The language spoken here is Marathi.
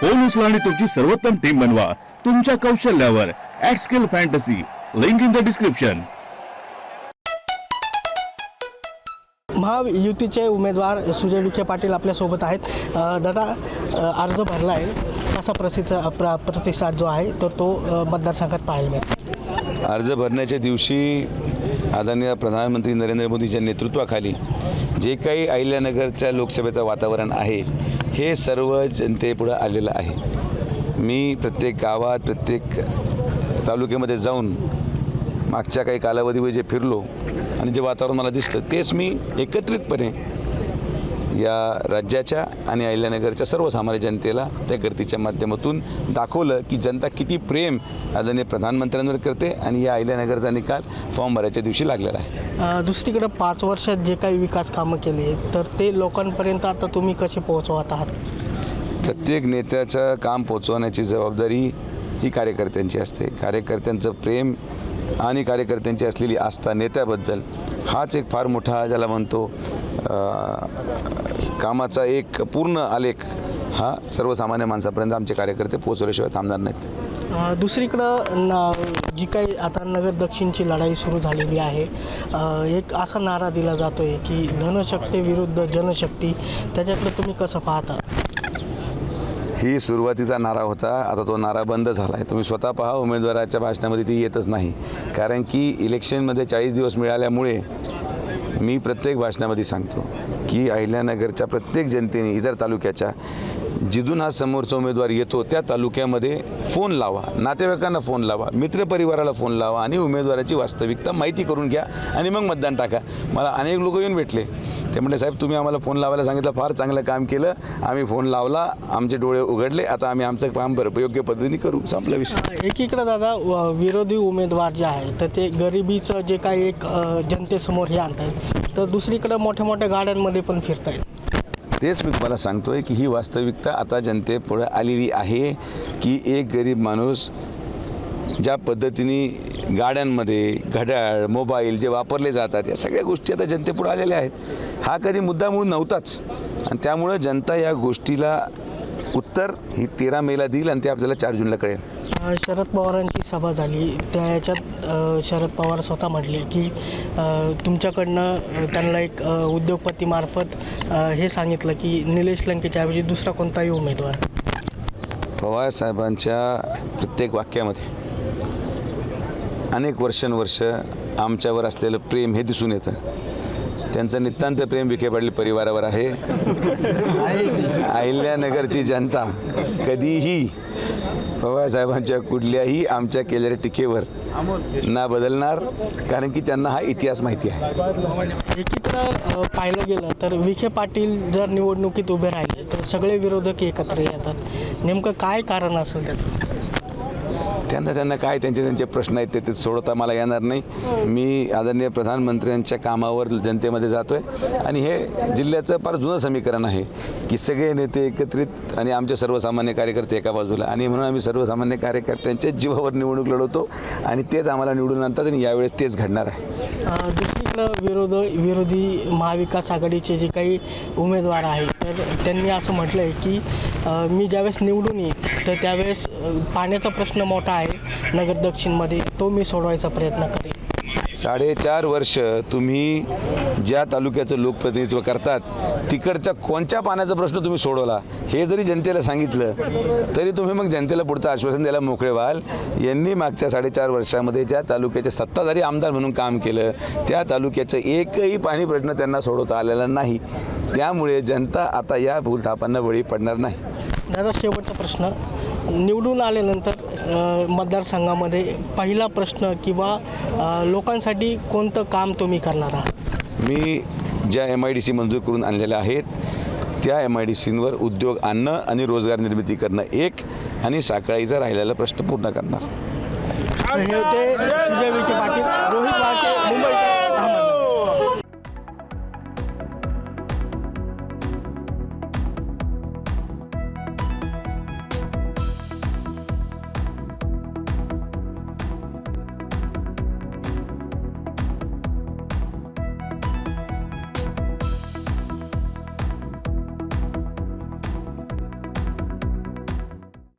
फोन उचला आणि तुमची सर्वोत्तम टीम बनवा. तुमच्या कौशल्यावर at skill fantasy link in the description महायुतीचे उमेदवार सुजय विखे पाटील आपल्यासोबत आहेत. दादा अर्ज भरला आहे कसा प्रसिद्ध प्र प्रतिसाद जो आहे तर तो मतदारसंघात पाहायला मिळतो अर्ज भरण्याच्या दिवशी आदरणीय प्रधानमंत्री नरेंद्र मोदीच्या नेतृत्वाखाली जे काही अहिल्यानगरच्या लोकसभेचं वातावरण आहे हे सर्व जनतेपुढं आलेलं आहे. मी प्रत्येक गावात प्रत्येक तालुक्यामध्ये जाऊन मागच्या काही कालावधीमध्ये जे फिरलो आणि जे वातावरण मला दिसलं तेच मी एकत्रितपणे या राज्याच्या आणि अहिल्यानगरच्या सर्वसामान्य जनतेला त्या गर्दीच्या माध्यमातून दाखवलं की जनता किती प्रेम आदरणीय प्रधानमंत्र्यांवर करते आणि या अहिल्यानगरचा निकाल फॉर्म भरायच्या दिवशी लागलेला आहे. दुसरीकडं पाच वर्षात जे काही विकास कामं केली तर ते लोकांपर्यंत आता तुम्ही कसे पोहोचवत आहात? प्रत्येक नेत्याचं काम पोचवण्याची जबाबदारी ही कार्यकर्त्यांची असते. कार्यकर्त्यांचं प्रेम आणि कार्यकर्त्यांची असलेली आस्था नेत्याबद्दल हाच एक फार मोठा ज्याला म्हणतो कामाचा एक पूर्ण आलेख हा सर्वसामान्य माणसापर्यंत आमचे कार्यकर्ते पोचवल्याशिवाय थांबणार नाहीत. दुसरीकडं ना जी काही आता नगर दक्षिणची लढाई सुरू झालेली आहे एक असा नारा दिला जातो आहे की धनशक्ती विरुद्ध जनशक्ती त्याच्याकडे तुम्ही कसं पाहता? ही सुरुवातीचा नारा होता. आता तो नारा बंद झाला आहे तुम्ही स्वतः पहा उमेदवाराच्या भाषणामध्ये ती येतच नाही. कारण की इलेक्शनमध्ये चाळीस दिवस मिळाल्यामुळे मी प्रत्येक भाषणामध्ये सांगतो. की अहिल्यानगरच्या प्रत्येक जनतेने इतर तालुक्याच्या जिथून हा समोरचा उमेदवार येतो त्या तालुक्यामध्ये फोन लावा नातेवाईकांना फोन लावा मित्रपरिवाराला फोन लावा आणि उमेदवाराची वास्तविकता माहिती करून घ्या आणि मग मतदान टाका. मला अनेक लोक येऊन भेटले. ते म्हटले साहेब तुम्ही आम्हाला फोन लावायला सांगितलं फार चांगलं काम केलं. आम्ही फोन लावला आमचे डोळे उघडले. आता आम्ही आमचं काम बरं योग्य पद्धतीने करू. संपला विषय. एकीकडे दादा व- विरोधी उमेदवार जे आहे तर ते गरिबीचं जे काही एक जनतेसमोर हे आणतायत. तर दुसरीकडे मोठ्या मोठ्या गाड्यांमध्ये पण फिरतायत तेच मी तुम्हाला सांगतोय की ही वास्तविकता आता जनतेपुढे आलेली आहे की एक गरीब माणूस ज्या पद्धतीने गाड्यांमध्ये घड्याळ मोबाईल जे वापरले जातात या सगळ्या गोष्टी आता जनतेपुढे आलेल्या आहेत. हा कधी मुद्दा म्हणून नव्हताच. आणि त्यामुळं जनता या गोष्टीला उत्तर ही तेरा मेला देईल आणि ते आपल्याला चार जूनला कळेल. शरद पवारांची सभा झाली. त्या याच्यात शरद पवार स्वतः म्हटले की तुमच्याकडनं त्यांना एक उद्योगपतीमार्फत हे सांगितलं की निलेश लंकेच्या ऐवजी दुसरा कोणताही उमेदवार. पवार साहेबांच्या प्रत्येक वाक्यामध्ये अनेक वर्षानुवर्ष आमच्यावर असलेलं प्रेम हे दिसून येतं. त्यांचं नितांत प्रेम विखे पाटील परिवारावर आहे. अहिल्यानगरची जनता कधीही पवार साहेबांच्या कुठल्याही आमच्या केलेल्या टीकेवर ना बदलणार कारण की त्यांना हा इतिहास माहिती आहे. एकीकडं पाहिलं गेलं तर विखे पाटील जर निवडणुकीत उभे राहिले तर सगळे विरोधक एकत्र येतात. नेमकं काय कारण असेल त्याचं? त्यांना त्यांना काय त्यांचे त्यांचे प्रश्न आहेत ते ते सोडवता मला येणार नाही. मी आदरणीय प्रधानमंत्र्यांच्या कामावर जनतेमध्ये जातो आहे आणि हे जिल्ह्याचं फार जुनं समीकरण आहे की सगळे नेते एकत्रित आणि आमचे सर्वसामान्य कार्यकर्ते एका बाजूला. आणि म्हणून आम्ही सर्वसामान्य कार्यकर्त्यांच्या जीवावर निवडणूक लढवतो आणि तेच आम्हाला निवडून आणतात आणि यावेळेस तेच घडणार आहे. अ, दुसरीकडं विरोध विरोधी महाविकास आघाडीचे जे काही उमेदवार आहेत तर त्यांनी असं म्हटलं आहे की मी ज्यावेळेस निवडून येईन तर त्यावेळेस पाण्याचा प्रश्न मोठा आहे नगर दक्षिणमध्ये. तो मी सोडवायचा प्रयत्न करेन. साडेचार वर्ष तुम्ही ज्या तालुक्याचं लोकप्रतिनिधित्व करतात तिकडच्या कोणत्या पाण्याचा प्रश्न तुम्ही सोडवला हे जरी जनतेला सांगितलं तरी तुम्ही मग जनतेला पुढचं आश्वासन द्यायला मोकळे व्हाल. यांनी मागच्या साडेचार वर्षामध्ये ज्या तालुक्याचे सत्ताधारी आमदार म्हणून काम केलं त्या तालुक्याचं एकही पाणी प्रश्न त्यांना सोडवता आलेला नाही. त्यामुळे जनता आता या भूलथापांना बळी पडणार नाही. दादा शेवटचा प्रश्न निवडून आल्यानंतर मतदारसंघामध्ये पहिला प्रश्न किंवा लोकांसाठी कोणतं काम तुम्ही करणार आहात? मी ज्या एम आय डी सी मंजूर करून आणलेल्या आहेत त्या एम आय डी सींवर उद्योग आणणं आणि रोजगार निर्मिती करणं एक आणि साखळीचा राहिलेला प्रश्न पूर्ण करणार. हे रोहित